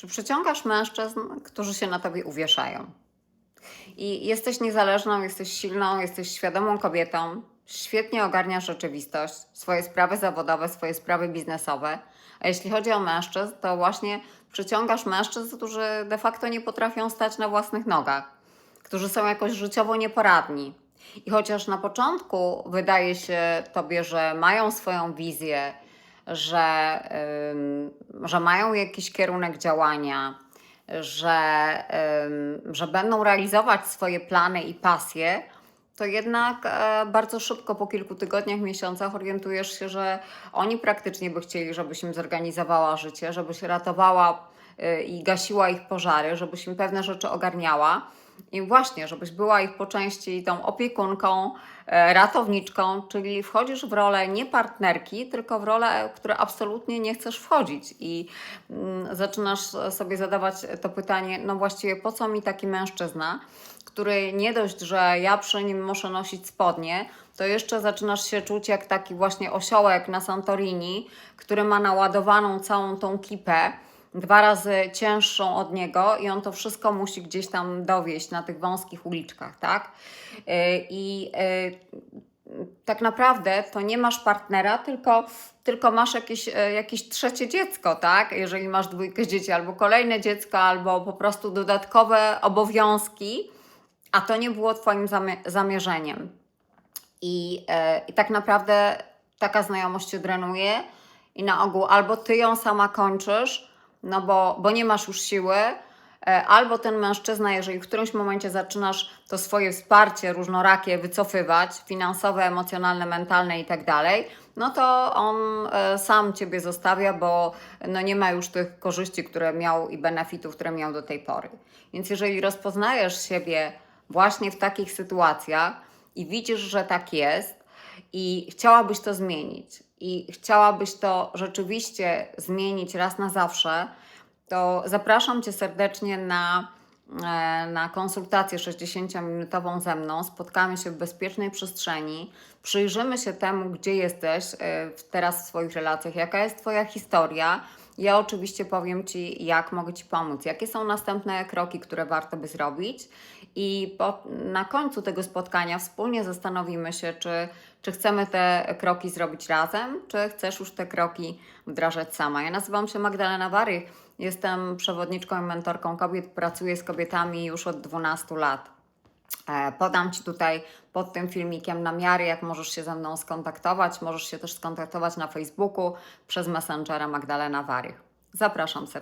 Czy przyciągasz mężczyzn, którzy się na tobie uwieszają? I jesteś niezależną, jesteś silną, jesteś świadomą kobietą, świetnie ogarniasz rzeczywistość, swoje sprawy zawodowe, swoje sprawy biznesowe. A jeśli chodzi o mężczyzn, to właśnie przyciągasz mężczyzn, którzy de facto nie potrafią stać na własnych nogach, którzy są jakoś życiowo nieporadni. I chociaż na początku wydaje się tobie, że mają swoją wizję, że, że mają jakiś kierunek działania, że, że będą realizować swoje plany i pasje, to jednak e, bardzo szybko, po kilku tygodniach, miesiącach, orientujesz się, że oni praktycznie by chcieli, żebyś im zorganizowała życie, żebyś ratowała y, i gasiła ich pożary, żebyś im pewne rzeczy ogarniała. I właśnie, żebyś była ich po części tą opiekunką, e, ratowniczką, czyli wchodzisz w rolę nie partnerki, tylko w rolę, w którą absolutnie nie chcesz wchodzić. I mm, zaczynasz sobie zadawać to pytanie, no właściwie po co mi taki mężczyzna, który nie dość, że ja przy nim muszę nosić spodnie, to jeszcze zaczynasz się czuć jak taki właśnie osiołek na Santorini, który ma naładowaną całą tą kipę, dwa razy cięższą od niego i on to wszystko musi gdzieś tam dowieść na tych wąskich uliczkach, tak? Yy, I yy, tak naprawdę to nie masz partnera, tylko, tylko masz jakieś, e, jakieś trzecie dziecko, tak? Jeżeli masz dwójkę dzieci, albo kolejne dziecko, albo po prostu dodatkowe obowiązki, a to nie było Twoim zamie- zamierzeniem. I, I tak naprawdę taka znajomość cię drenuje i na ogół albo ty ją sama kończysz, no bo, bo nie masz już siły, e, albo ten mężczyzna, jeżeli w którymś momencie zaczynasz to swoje wsparcie różnorakie wycofywać, finansowe, emocjonalne, mentalne i tak dalej, no to on e, sam ciebie zostawia, bo no nie ma już tych korzyści, które miał i benefitów, które miał do tej pory. Więc jeżeli rozpoznajesz siebie właśnie w takich sytuacjach i widzisz, że tak jest, i chciałabyś to zmienić, i chciałabyś to rzeczywiście zmienić raz na zawsze, to zapraszam Cię serdecznie na, e, na konsultację 60-minutową ze mną. Spotkamy się w bezpiecznej przestrzeni, przyjrzymy się temu, gdzie jesteś e, teraz w swoich relacjach, jaka jest Twoja historia. Ja oczywiście powiem Ci, jak mogę Ci pomóc, jakie są następne kroki, które warto by zrobić. I po, na końcu tego spotkania wspólnie zastanowimy się, czy, czy chcemy te kroki zrobić razem, czy chcesz już te kroki wdrażać sama. Ja nazywam się Magdalena Wary, jestem przewodniczką i mentorką kobiet, pracuję z kobietami już od 12 lat. E, Podam Ci tutaj pod tym filmikiem namiary, jak możesz się ze mną skontaktować. Możesz się też skontaktować na Facebooku przez Messengera Magdalena Warych. Zapraszam serdecznie.